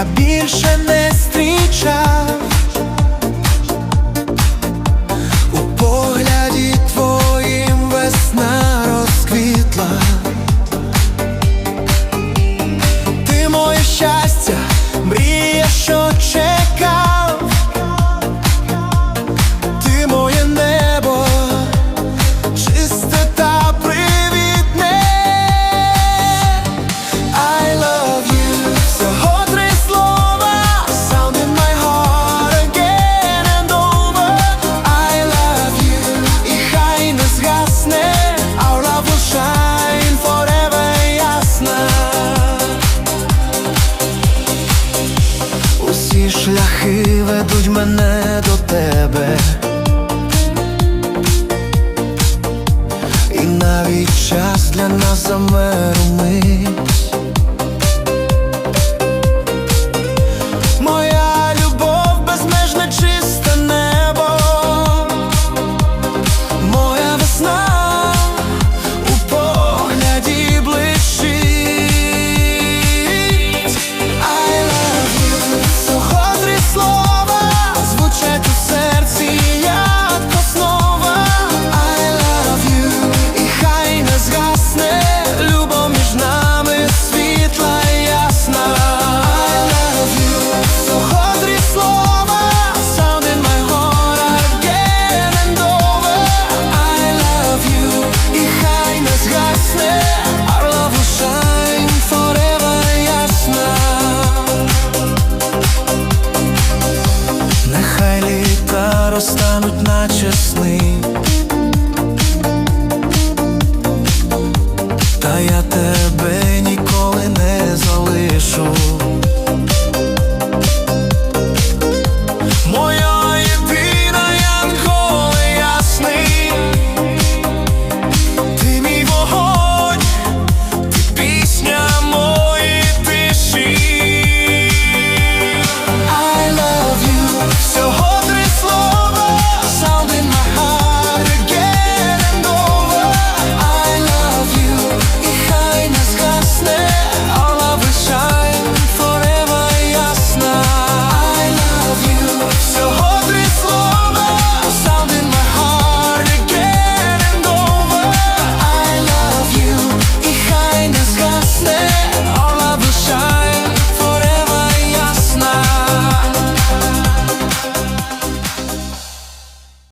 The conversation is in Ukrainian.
я більше не. тебе. І навіть час для нас замер мить тануть, наче сни, та я тебе.